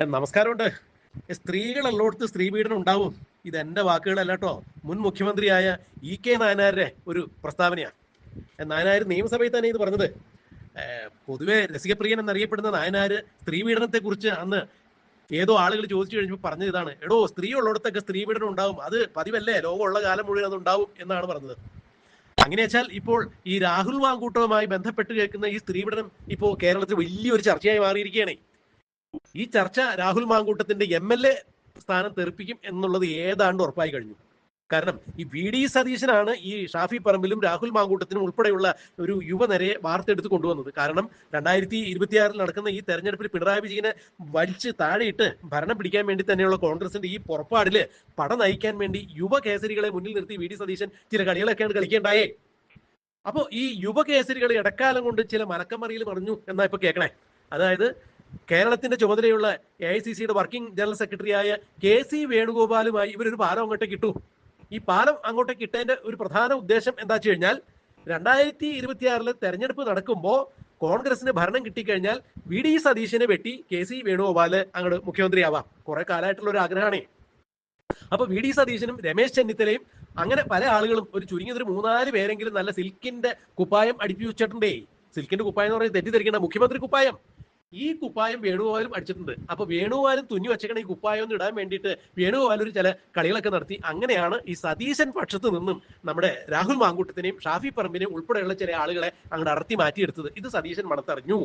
നമസ്കാരമുണ്ട്. സ്ത്രീകളുള്ളടത്ത് സ്ത്രീ പീഡനം ഉണ്ടാവും. ഇത് എന്റെ വാക്കുകളല്ല കേട്ടോ മുൻ മുഖ്യമന്ത്രിയായ ഇ കെ നായനാരുടെ ഒരു പ്രസ്താവനയാണ്. നായനാർ നിയമസഭയിൽ തന്നെ ഇത് പറഞ്ഞത്. പൊതുവെ രസികപ്രിയൻ എന്നറിയപ്പെടുന്ന നായനാർ സ്ത്രീ പീഡനത്തെ കുറിച്ച് അന്ന് ഏതോ ആളുകൾ ചോദിച്ചു കഴിഞ്ഞപ്പോൾ പറഞ്ഞത് ഇതാണ്. എടോ സ്ത്രീ ഉള്ളിടത്തൊക്കെ സ്ത്രീ പീഡനം ഉണ്ടാവും. അത് പതിവല്ലേ? ലോകമുള്ള കാലം മുഴുവൻ അത് ഉണ്ടാവും എന്നാണ് പറഞ്ഞത്. അങ്ങനെ വെച്ചാൽ ഇപ്പോൾ ഈ രാഹുൽ വാങ്കൂട്ടവുമായി ബന്ധപ്പെട്ട് കേൾക്കുന്ന ഈ സ്ത്രീ പീഡനം ഇപ്പോൾ കേരളത്തിൽ വലിയൊരു ചർച്ചയായി മാറിയിരിക്കുകയാണ്. ഈ ചർച്ച രാഹുൽ മാങ്കൂട്ടത്തിന്റെ എം എൽ എ സ്ഥാനം തെറിപ്പിക്കും എന്നുള്ളത് ഏതാണ്ട് ഉറപ്പായി കഴിഞ്ഞു. കാരണം ഈ വി ഡി സതീശനാണ് ഈ ഷാഫി പറമ്പിലും രാഹുൽ മാങ്കൂട്ടത്തിനും ഉൾപ്പെടെയുള്ള ഒരു യുവനരയെ വാർത്തെടുത്ത് കൊണ്ടുവന്നത്. കാരണം രണ്ടായിരത്തി ഇരുപത്തിയാറിൽ നടക്കുന്ന ഈ തെരഞ്ഞെടുപ്പിൽ പിണറായി വിജയനെ വലിച്ച് താഴെയിട്ട് ഭരണം പിടിക്കാൻ വേണ്ടി തന്നെയുള്ള കോൺഗ്രസിന്റെ ഈ പുറപ്പാടിൽ പട നയിക്കാൻ വേണ്ടി യുവ കേസരികളെ മുന്നിൽ നിർത്തി വി ഡി സതീശൻ ചില കളികളൊക്കെയാണ് കളിക്കേണ്ടായേ. അപ്പോ ഈ യുവ കേസരികൾ ഇടക്കാലം കൊണ്ട് ചില മലക്കമറിയിൽ പറഞ്ഞു എന്നാ ഇപ്പൊ കേൾക്കണേ അതായത് കേരളത്തിന്റെ ചുമതലയുള്ള എ ഐ സി സിയുടെ വർക്കിംഗ് ജനറൽ സെക്രട്ടറിയായ കെ സി വേണുഗോപാലുമായി ഇവരൊരു പാലം അങ്ങോട്ടേക്ക് ഇട്ടു. ഈ പാലം അങ്ങോട്ടേക്ക് ഇട്ടതിന്റെ ഒരു പ്രധാന ഉദ്ദേശം എന്താ വെച്ച് കഴിഞ്ഞാൽ രണ്ടായിരത്തി ഇരുപത്തിയാറിൽ തെരഞ്ഞെടുപ്പ് നടക്കുമ്പോൾ കോൺഗ്രസിന് ഭരണം കിട്ടിക്കഴിഞ്ഞാൽ വി ഡി സതീശനെ വെട്ടി കെ സി വേണുഗോപാൽ അങ്ങോട്ട് മുഖ്യമന്ത്രിയാവാം. കുറെ കാലമായിട്ടുള്ള ഒരു ആഗ്രഹമാണ്. അപ്പൊ വി ഡി സതീശനും രമേശ് ചെന്നിത്തലയും അങ്ങനെ പല ആളുകളും ഒരു ചുരുങ്ങിയത് ഒരു മൂന്നാൽ പേരെങ്കിലും നല്ല സിൽക്കിന്റെ കുപ്പായം അടിപ്പിച്ചിട്ടുണ്ടേ സിൽക്കിന്റെ കുപ്പായം എന്ന് പറയുന്നത് തെറ്റിദ്ധരിക്കേണ്ട മുഖ്യമന്ത്രി കുപ്പായം. ഈ കുപ്പായം വേണുഗോപാലും അടിച്ചിട്ടുണ്ട്. അപ്പൊ വേണുഗോപാലും തുന്നി വെച്ചേക്കണ ഈ കുപ്പായം ഒന്ന് ഇടാൻ വേണ്ടിയിട്ട് വേണുഗോപാൽ ഒരു ചില കളികളൊക്കെ നടത്തി. അങ്ങനെയാണ് ഈ സതീശൻ പക്ഷത്ത് നിന്നും നമ്മുടെ രാഹുൽ മാങ്കൂട്ടത്തിനെയും ഷാഫി പറമ്പിനെയും ഉൾപ്പെടെയുള്ള ചില ആളുകളെ അങ്ങോട്ട് അടർത്തി മാറ്റിയെടുത്തത്. ഇത് സതീശൻ മണത്തറിഞ്ഞു.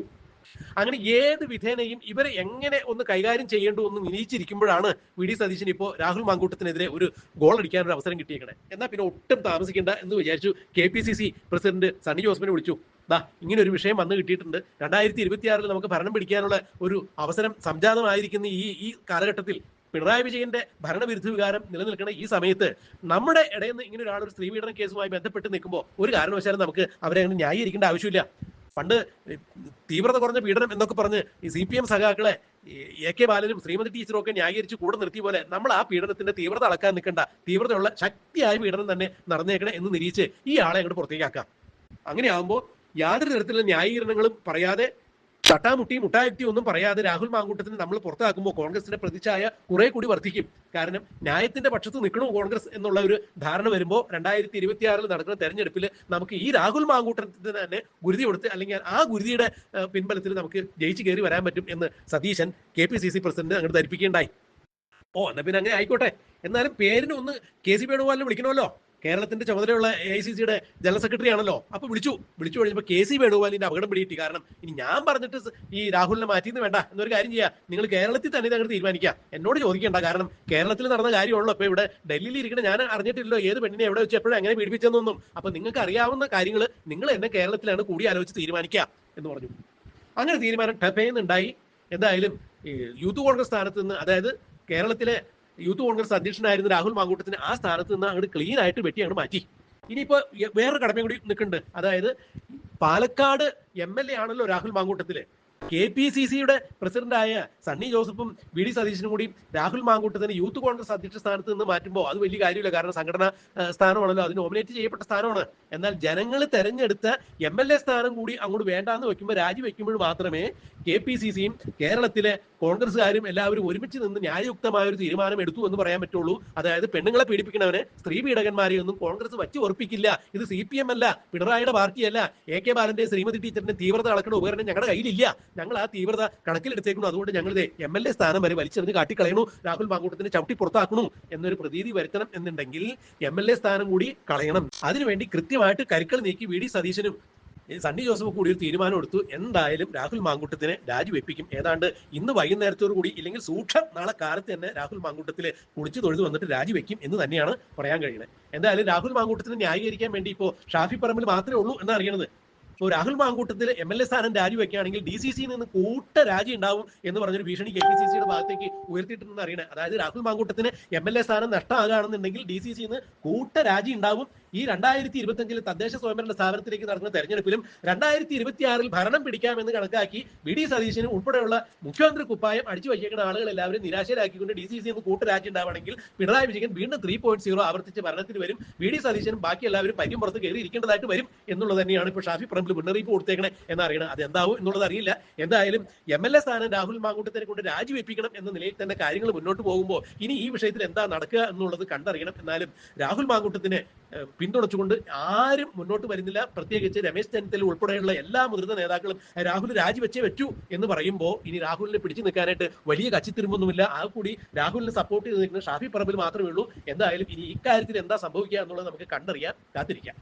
അങ്ങനെ ഏത് വിധേനയും ഇവരെ എങ്ങനെ ഒന്ന് കൈകാര്യം ചെയ്യേണ്ടു എന്ന് നിരീച്ചിരിക്കുമ്പോഴാണ് വി ഡി സതീശൻ ഇപ്പോൾ രാഹുൽ മാങ്കൂട്ടത്തിനെതിരെ ഒരു ഗോൾ അടിക്കാൻ ഒരു അവസരം കിട്ടിയേക്കണേ. എന്നാൽ പിന്നെ ഒട്ടും താമസിക്കേണ്ട എന്ന് വിചാരിച്ചു K P C C president Sunny ജോസഫിനെ വിളിച്ചു. ദാ ഇങ്ങനെ ഒരു വിഷയം വന്നു കിട്ടിയിട്ടുണ്ട്. രണ്ടായിരത്തി ഇരുപത്തിയാറിൽ നമുക്ക് ഭരണം പിടിക്കാനുള്ള ഒരു അവസരം സംജാതമായിരിക്കുന്ന ഈ ഈ കാലഘട്ടത്തിൽ പിണറായി വിജയന്റെ ഭരണവിരുദ്ധ വികാരം നിലനിൽക്കുന്ന ഈ സമയത്ത് നമ്മുടെ ഇടയിൽ നിന്ന് ഇങ്ങനെ ഒരാൾ ഒരു സ്ത്രീപീഡന കേസുമായി ബന്ധപ്പെട്ട് നിൽക്കുമ്പോൾ ഒരു കാരണവശാലും നമുക്ക് അവരെ അങ്ങനെ ന്യായീകരിക്കേണ്ട ആവശ്യമില്ല. പണ്ട് തീവ്രത കുറഞ്ഞ പീഡനം എന്നൊക്കെ പറഞ്ഞ് ഈ സി പി എം സഖാക്കളെ എ കെ ബാലനും ശ്രീമതി ടീച്ചറും ഒക്കെ ന്യായീകരിച്ച് കൂടെ നിർത്തിയ പോലെ നമ്മൾ ആ പീഡനത്തിന്റെ തീവ്രത അളക്കാൻ നിൽക്കണ്ട. തീവ്രതയുള്ള ശക്തിയായ പീഡനം തന്നെ നടന്നേക്കണേ എന്ന് നിരീച്ച് ഈ ആളെ അങ്ങോട്ട് പുറത്തേക്കാക്കാം. അങ്ങനെയാകുമ്പോൾ യാതൊരു തരത്തിലുള്ള ന്യായീകരണങ്ങളും പറയാതെ തട്ടാമുട്ടി മുട്ടായുക്തി ഒന്നും പറയാതെ രാഹുൽ മാങ്കൂട്ടത്തിന് നമ്മൾ പുറത്താക്കുമ്പോൾ കോൺഗ്രസിന്റെ പ്രതിച്ഛായ കുറെ കൂടി വർദ്ധിക്കും. കാരണം ന്യായത്തിന്റെ പക്ഷത്ത് നിൽക്കണോ കോൺഗ്രസ് എന്നുള്ള ഒരു ധാരണ വരുമ്പോൾ രണ്ടായിരത്തി ഇരുപത്തിയാറിൽ നടക്കുന്ന തെരഞ്ഞെടുപ്പിൽ നമുക്ക് ഈ രാഹുൽ മാങ്കൂട്ടത്തിന് തന്നെ ഗുരുതി കൊടുത്ത് അല്ലെങ്കിൽ ആ ഗുരുതിയുടെ പിൻബലത്തിൽ നമുക്ക് ജയിച്ചു കയറി വരാൻ പറ്റും എന്ന് Satheesan K P C C president അങ്ങോട്ട് ധരിപ്പിക്കേണ്ടായി ഓ എന്നാ പിന്നെ അങ്ങനെ ആയിക്കോട്ടെ. എന്നാലും പേരിന് ഒന്ന് കെ സി വേണുഗോപാലിനെ വിളിക്കണമല്ലോ. കേരളത്തിന്റെ ചുമതലയുള്ള എ ഐ സി സിയുടെ ജനറൽ സെക്രട്ടറി ആണല്ലോ. അപ്പൊ വിളിച്ചു. വിളിച്ചു കഴിഞ്ഞപ്പോൾ കെ സി വേണുഗോപാലിന്റെ അപകടം പിടിയിട്ട് കാരണം ഇനി ഞാൻ പറഞ്ഞിട്ട് ഈ രാഹുലിനെ മാറ്റിയെന്ന് വേണ്ട. എന്നൊരു കാര്യം ചെയ്യാം. നിങ്ങൾ കേരളത്തിൽ തന്നെ അങ്ങോട്ട് തീരുമാനിക്കുക എന്നോട് ചോദിക്കേണ്ട. കാരണം കേരളത്തിൽ നടന്ന കാര്യമുള്ളൂ അപ്പൊ ഇവിടെ ഡൽഹിയിൽ ഇരിക്കുന്ന ഞാൻ അറിഞ്ഞിട്ടില്ലല്ലോ. ഏത് പെണ്ണിനെ എവിടെ വെച്ച് എപ്പോഴും അങ്ങനെ പീഡിപ്പിച്ചെന്നൊന്നും അപ്പൊ നിങ്ങൾക്ക് അറിയാവുന്ന കാര്യങ്ങൾ നിങ്ങൾ എന്നെ കേരളത്തിലാണ് കൂടി ആലോചിച്ച് തീരുമാനിക്കുക എന്ന് പറഞ്ഞു. അങ്ങനെ തീരുമാനം ടപേന്നുണ്ടായി എന്തായാലും യൂത്ത് കോൺഗ്രസ് സ്ഥാനത്ത് നിന്ന് അതായത് കേരളത്തിലെ യൂത്ത് കോൺഗ്രസ് അധ്യക്ഷനായിരുന്ന രാഹുൽ മാങ്കൂട്ടത്തിന് ആ സ്ഥാനത്ത് നിന്ന് അങ്ങോട്ട് ക്ലീൻ ആയിട്ട് വെട്ടി അങ്ങോട്ട് മാറ്റി. ഇനിയിപ്പോ വേറൊരു കടമയും കൂടി നിൽക്കുന്നുണ്ട് അതായത് പാലക്കാട് എം എൽ എ ആണല്ലോ Rahul Mamkootathil. K P C സിയുടെ പ്രസിഡന്റായ സണ്ണി ജോസഫും വി ഡി സതീശനും കൂടി രാഹുൽ മാങ്കൂട്ടത്തിന് യൂത്ത് കോൺഗ്രസ് അധ്യക്ഷ സ്ഥാനത്ത് നിന്ന് മാറ്റുമ്പോൾ അത് വലിയ കാര്യമില്ല. കാരണം സംഘടനാ സ്ഥാനമാണല്ലോ. അത് നോമിനേറ്റ് ചെയ്യപ്പെട്ട സ്ഥാനമാണ്. എന്നാൽ ജനങ്ങൾ തെരഞ്ഞെടുത്ത എം എൽ എ സ്ഥാനം കൂടി അങ്ങോട്ട് വേണ്ടാന്ന് വെക്കുമ്പോൾ രാജിവെക്കുമ്പോൾ മാത്രമേ കെ പി സി സിയും കേരളത്തിലെ കോൺഗ്രസ്സുകാരും എല്ലാവരും ഒരുമിച്ച് നിന്ന് ന്യായയുക്തമായ ഒരു തീരുമാനം എടുത്തു എന്ന് പറയാൻ പറ്റുള്ളൂ. അതായത് പെണ്ണുങ്ങളെ പീഡിപ്പിക്കുന്നവനെ സ്ത്രീ പീഡകന്മാരെ ഒന്നും കോൺഗ്രസ് വറ്റി ഉറപ്പിക്കില്ല. ഇത് സി പി എം അല്ല പിണറായിയുടെ പാർട്ടിയല്ല. എ കെ ബാലന്റെ ശ്രീമതി ടീച്ചറിന്റെ തീവ്രത അളക്കുന്ന ഉപകരണം ഞങ്ങളുടെ കയ്യിലില്ല. ഞങ്ങൾ ആ തീവ്രത കണക്കിലെടുത്തേക്കുന്നു. അതുകൊണ്ട് ഞങ്ങൾ എം എൽ എ സ്ഥാനം വരെ വലിച്ചെറിഞ്ഞ് കാട്ടിക്കളയണു രാഹുൽ മാങ്കൂട്ടത്തിന്റെ ചവിട്ടി പുറത്താക്കണു എന്നൊരു പ്രതീതി വരുത്തണം എന്നുണ്ടെങ്കിൽ എം എൽ എ സ്ഥാനം കൂടി കളയണം. അതിനുവേണ്ടി കൃത്യമായിട്ട് കരുക്കൾ നീക്കി വി. ഡി. സതീശനും സണ്ണി ജോസഫ് കൂടി ഒരു തീരുമാനം എടുത്തു. എന്തായാലും രാഹുൽ മാങ്കൂട്ടത്തിനെ രാജിവെപ്പിക്കും ഏതാണ്ട് ഇന്ന് വൈകുന്നേരത്തോടു കൂടി ഇല്ലെങ്കിൽ സൂക്ഷം നാളെ കാലത്ത് തന്നെ രാഹുൽ മാങ്കൂട്ടത്തിലെ കുളിച്ചു തൊഴുതു വന്നിട്ട് രാജിവെക്കും എന്ന് തന്നെയാണ് പറയാൻ കഴിയുന്നത്. എന്തായാലും രാഹുൽ മാങ്കൂട്ടത്തിനെ ന്യായീകരിക്കാൻ വേണ്ടി ഇപ്പോ ഷാഫി പറമ്പിൽ മാത്രമേ ഉള്ളൂ എന്ന് ഇപ്പോൾ Rahul Mamkootathil M L A സ്ഥാനം രാജിവെക്കുകയാണെങ്കിൽ ഡി സി സിയിൽ നിന്ന് കൂട്ട രാജി ഉണ്ടാവും എന്ന് പറഞ്ഞൊരു ഭീഷണി കെ പി സി സിയുടെ ഭാഗത്തേക്ക് ഉയർത്തിയിട്ടുണ്ടെന്ന് അറിയണേ. അതായത് രാഹുൽ മാങ്കൂട്ടത്തിന് എം എൽ എ സ്ഥാനം നഷ്ടമാകുകയാണെന്നുണ്ടെങ്കിൽ ഡി സി നിന്ന് കൂട്ട രാജി ഉണ്ടാവും. ഈ രണ്ടായിരത്തി ഇരുപത്തി അഞ്ചിൽ തദ്ദേശ സ്വയംഭരണ സ്ഥാപനത്തിലേക്ക് നടന്ന തെരഞ്ഞെടുപ്പിലും രണ്ടായിരത്തി ഇരുപത്തിയാറിൽ ഭരണം പിടിക്കാമെന്ന് കണക്കാക്കി വി ഡി സതീശനും ഉൾപ്പെടെയുള്ള മുഖ്യമന്ത്രി കുപ്പായം അടിച്ചു വയ്ക്കുന്ന ആളുകൾ എല്ലാവരും നിരാശരാക്കിക്കൊണ്ട് ഡി സി സി എന്ന് രാജി ഉണ്ടാവണമെങ്കിൽ പിണറായി വിജയൻ വീണ്ടും ത്രീ പോയിന്റ് സീറോ ആവർത്തിച്ച് ഭരണത്തിൽ വരും. വി ഡി സതീശനും ബാക്കി എല്ലാവരും പരിയും പുറത്ത് കയറി ഇരിക്കേണ്ടതായിട്ട് വരും എന്നുള്ളത് തന്നെയാണ് ഇപ്പോൾ ഷാഫി പറമ്പിൽ മുമ്പിൽ മുന്നറിയിപ്പ് കൊടുത്തേക്കണേ എന്നറിയണം. അത് എന്താവും എന്നുള്ളത് അറിയില്ല. എന്തായാലും എം എൽ എ സ്ഥാനം രാഹുൽ മാങ്കൂട്ടത്തിനെ കൊണ്ട് രാജിവെപ്പിക്കണം എന്ന നിലയിൽ തന്നെ കാര്യങ്ങൾ മുന്നോട്ട് പോകുമ്പോൾ ഇനി ഈ വിഷയത്തിൽ എന്താ നടക്കുക എന്നുള്ളത് കണ്ടറിയണം. എന്നാലും രാഹുൽ മാങ്കൂട്ടത്തിനെ പിന്തുണച്ചുകൊണ്ട് ആരും മുന്നോട്ട് വരുന്നില്ല. പ്രത്യേകിച്ച് രമേശ് ചെന്നിത്തല ഉൾപ്പെടെയുള്ള എല്ലാ മുതിർന്ന നേതാക്കളും രാഹുൽ രാജിവെച്ചേ വെച്ചു എന്ന് പറയുമ്പോൾ ഇനി രാഹുലിനെ പിടിച്ചു നിൽക്കാനായിട്ട് വലിയ കച്ചിത്തിരുമ്പൊന്നുമില്ല. ആ കൂടി രാഹുലിനെ സപ്പോർട്ട് ചെയ്ത് നിൽക്കുന്ന ഷാഫി പറമ്പിൽ മാത്രമേ ഉള്ളൂ. എന്തായാലും ഇനി ഇക്കാര്യത്തിൽ എന്താ സംഭവിക്കുക എന്നുള്ളത് നമുക്ക് കണ്ടറിയാൻ കാത്തിരിക്കാം.